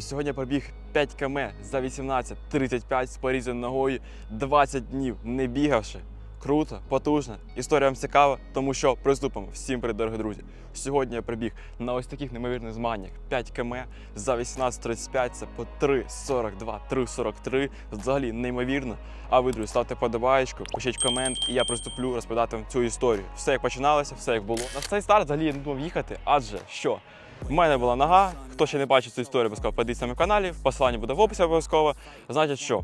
Сьогодні пробіг 5 км за 18.35 з порізаною ногою 20 днів не бігавши. Круто, потужно. Історія вам цікава, тому що приступимо. Всім привіт, дорогі друзі. Сьогодні я прибіг на ось таких неймовірних змаганнях 5 км за 18.35, це по 3.42, 3.43. Взагалі неймовірно. А ви, друзі, ставте подобаєчку, пишіть комент, і я приступлю розповідати вам цю історію. Все як починалося, все як було. На цей старт взагалі я не думав їхати, адже що? У мене була нога. Хто ще не бачив цю історію, обов'язково подивіться на каналі. Посилання буде в описі обов'язково. Значить, що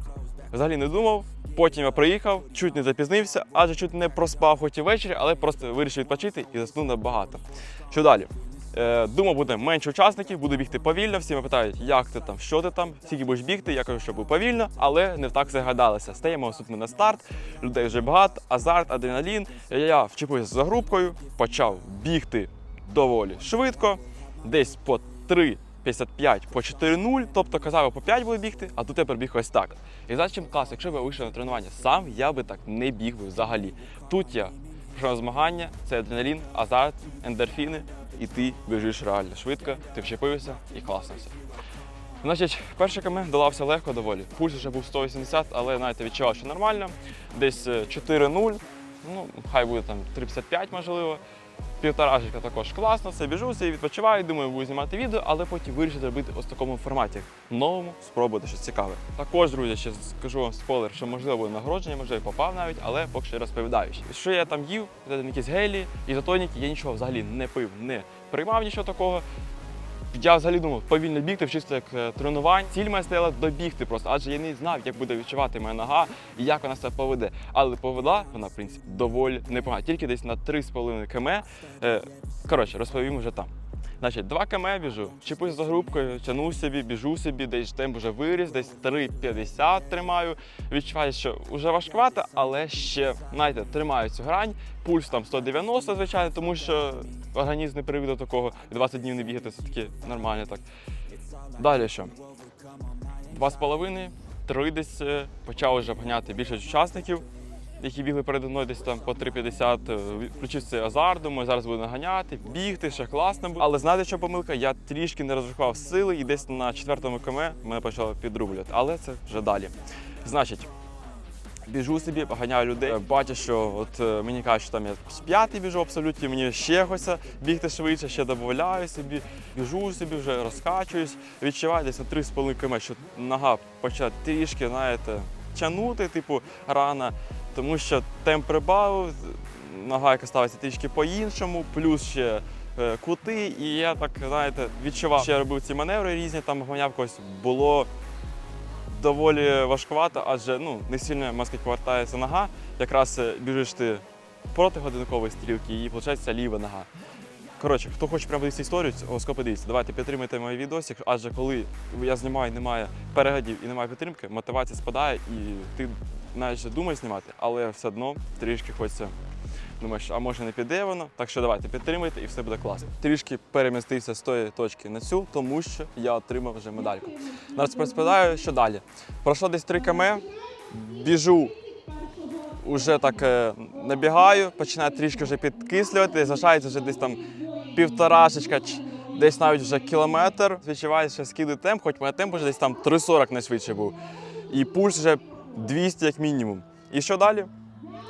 взагалі не думав. Потім я приїхав, чуть не запізнився, адже чуть не проспав хоч і ввечері, але просто вирішив відпочити і заснув набагато. Що далі? Е, думав, буде менше учасників, буду бігти повільно. Всі мене питають, як ти там, що ти там, скільки будеш бігти. Я кажу, що буду повільно, але не так загадалося. Стаємо наступно на старт, людей вже багато, азарт, адреналін. Я вчепився за групкою, почав бігти доволі швидко, десь по 3.55 по 4.0, тобто казав, по 5 буду бігти, а тут я пробіг ось так. І знаєш, чим клас, якщо б я вийшов на тренування сам, я би так не біг би взагалі. Тут я прийшов на змагання, це адреналін, азарт, ендорфіни, і ти біжиш реально швидко, ти вчепився і класно все. Значить, перший км долався легко доволі. Пульс вже був 180, але знаєте, відчував, що нормально. Десь е, 4-0, ну, хай буде там 3,55 можливо. Півторажечка також класно, все біжу, і відпочиваю, думаю, буду знімати відео, але потім вирішив зробити ось в такому форматі. Новому, спробувати щось цікаве. Також, друзі, ще скажу вам спойлер, що можливо нагородження, можливо, попав навіть, але поки що розповідаю. Що я там їв, це якісь гелі, ізотоніки, я нічого взагалі не пив, не приймав нічого такого. Я взагалі думав, повільно бігти, чисто як е, тренувань. Ціль моя стояла добігти просто, адже я не знав, як буде відчувати моя нога і як вона себе поведе. Але повела вона, в принципі, доволі непогано. Тільки десь на 3,5 км. Е, коротше, розповім вже там. Значить, 2 км біжу, чіпусь за групкою, тяну собі, біжу собі, десь темп вже виріс, десь 3,50 тримаю. Відчуваю, що вже важкувато, але ще, знаєте, тримаю цю грань. Пульс там 190, звичайно, тому що організм не привик до такого. 20 днів не бігати, це таки нормально так. Далі що? Два з половиною, три десь е, почав вже обганяти більше учасників, які бігли передо мною десь там по 3,50. е, Включив цей азарт, думаю, зараз буду наганяти, бігти, ще класно буде. Але знаєте, що помилка? Я трішки не розрахував сили і десь на четвертому км мене почало підрублювати. Але це вже далі. Значить, біжу собі, поганяю людей. Е, Бачу, що от е, мені кажуть, що там я з п'ятий біжу абсолютно, мені ще хочеться бігти швидше, ще додаю собі, біжу собі, вже розкачуюсь, відчуваю десь на 3,5 км, що нога почала трішки, знаєте, тягнути, типу, рана, тому що темп прибавив, нога яка ставиться трішки по-іншому, плюс ще е, кути, і я так, знаєте, відчував, що я робив ці маневри різні, там ганяв когось, було доволі важкувато, адже ну, не сильно маска повертається нога. Якраз е, біжиш ти проти годинкової стрілки і виходить ліва нога. Коротше, хто хоче прямо дивитися історію, обов'язково подивіться. Давайте підтримайте мої відосик, адже коли я знімаю, немає переглядів і немає підтримки, мотивація спадає, і ти навіть ще знімати, але все одно трішки хочеться. Думаєш, а може не піде воно? Так що давайте підтримуйте і все буде класно. Трішки перемістився з тої точки на цю, тому що я отримав вже медальку. Зараз розповідаю, що далі. Пройшло десь 3 км, біжу, вже так е, набігаю, починаю трішки вже підкислювати, залишається вже десь там півторашечка, десь навіть вже кілометр. Відчуваю, що скидаю темп, хоч моя темп вже десь там 3,40 найшвидше був. І пульс вже 200 як мінімум. І що далі?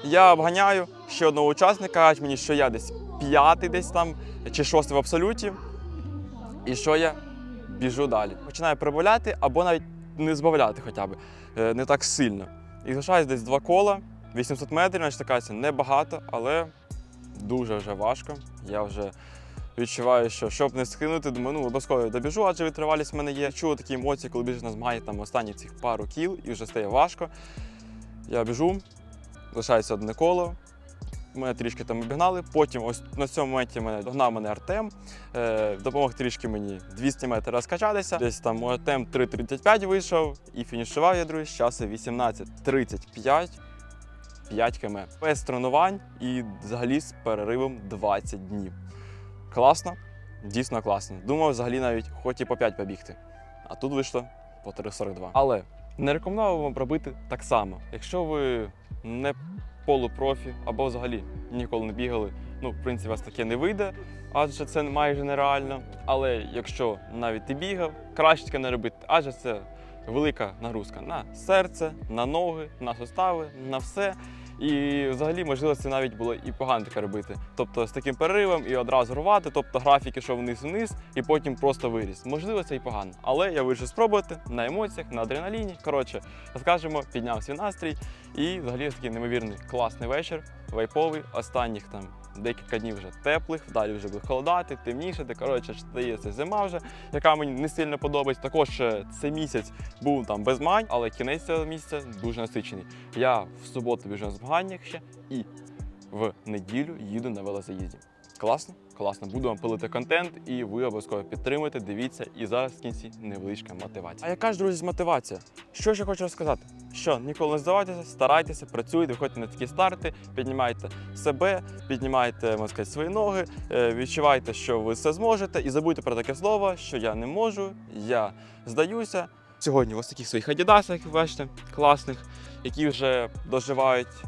Я обганяю ще одного учасника, кажуть мені, що я десь п'ятий десь там чи шостий в абсолюті. І що я біжу далі. Починаю прибавляти або навіть не збавляти хоча б, е, не так сильно. І залишаюсь десь два кола, 800 метрів, значить така небагато, але дуже вже важко. Я вже відчуваю, що щоб не скинути, думаю, ну обов'язково добіжу, адже витривалість в мене є. Чую такі емоції, коли біжиш на змагання там останні цих пару кіл і вже стає важко. Я біжу, лишається одне коло. Мене трішки там обігнали. Потім, ось на цьому моменті мене догнав мене Артем. Е, допомог трішки мені 200 метрів розкачатися. Десь там Артем 3.35 вийшов і фінішував я друзі з часу 18.35. 5 км. Без тренувань і взагалі з переривом 20 днів. Класно, дійсно класно. Думав взагалі навіть хоч і по 5 побігти. А тут вийшло по 3,42. Але не рекомендую вам робити так само. Якщо ви не полупрофі або взагалі ніколи не бігали, ну, в принципі, вас таке не вийде. адже це майже нереально. Але якщо навіть ти бігав, краще таке не робити, адже це велика нагрузка на серце, на ноги, на сустави, на все. І взагалі, можливо, це навіть було і погано таке робити. Тобто з таким переривом і одразу рвати, тобто графік ішов вниз-вниз і потім просто виріс. Можливо, це і погано. Але я вирішив спробувати на емоціях, на адреналіні. Коротше, скажемо, підняв свій настрій. І взагалі такий неймовірний класний вечір, вайповий. Останніх там декілька днів вже теплих, далі вже буде холодати, темнішати. Коротше, стається зима вже, яка мені не сильно подобається. Також е, цей місяць був там без мань, але кінець цього місяця дуже насичений. Я в суботу біжу на змаганнях ще і в неділю їду на велозаїзді. Класно? Класно. Вам пилити контент, і ви обов'язково підтримуєте, дивіться. І зараз в кінці невеличка мотивація. А яка ж, друзі, мотивація? Що ж я хочу розказати? Що ніколи не здавайтеся, старайтеся, працюйте, виходьте на такі старти, піднімайте себе, піднімайте можна сказати, свої ноги, е, відчувайте, що ви все зможете, і забудьте про таке слово, що я не можу, я здаюся. Сьогодні ось таких своїх адідасах, бачите, класних, які вже доживають,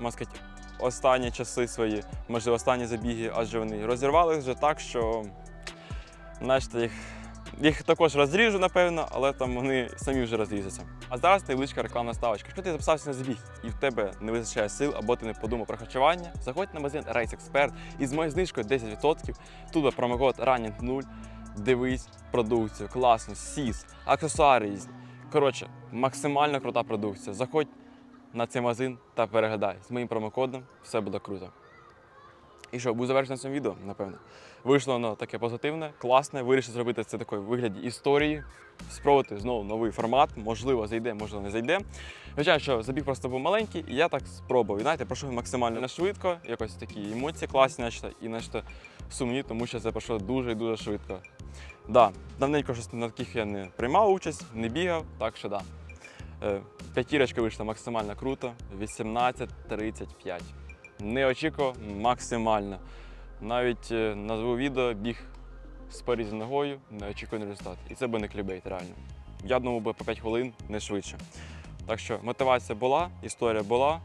можна сказати, останні часи свої, можливо, останні забіги, адже вони розірвали вже так, що знаєте, їх, їх також розріжу, напевно, але там вони самі вже розрізаться. А зараз невеличка рекламна ставочка. Якщо ти записався на забіг і в тебе не вистачає сил, або ти не подумав про харчування, заходь на магазин Race Expert і з моєю знижкою 10%. Тут промокод Running 0. Дивись продукцію, класно, сіс, аксесуари. Коротше, максимально крута продукція. Заходь на цей магазин та перегадай. З моїм промокодом все буде круто. І що, буду завершити на цьому відео, напевно. Вийшло воно таке позитивне, класне. Вирішив зробити це такою вигляді історії, спробувати знову новий формат. Можливо, зайде, можливо, не зайде. Звичайно, що забіг просто був маленький, і я так спробував. І знаєте, пройшов максимально не швидко, якось такі емоції класні, наче, і наче сумні, тому що це пройшло дуже і дуже швидко. Да, давненько щось на таких я не приймав участь, не бігав, так що да. П'ятірочка вийшла максимально круто, 18.35. Не очікував максимально. Навіть е, назву відео біг з порізаною ногою, неочікуваний результат. І це би не клібейт, реально. Я думав би по 5 хвилин, не швидше. Так що мотивація була, історія була.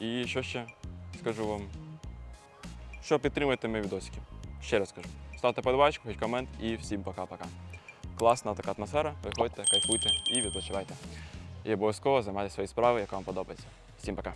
І що ще скажу вам? Що підтримуйте мої відосики. Ще раз скажу. Ставте подобайку, хоч комент і всім пока-пока. Класна така атмосфера. Виходьте, кайфуйте і відпочивайте. І обов'язково займайтеся свої справи, яка вам подобається. Всім пока.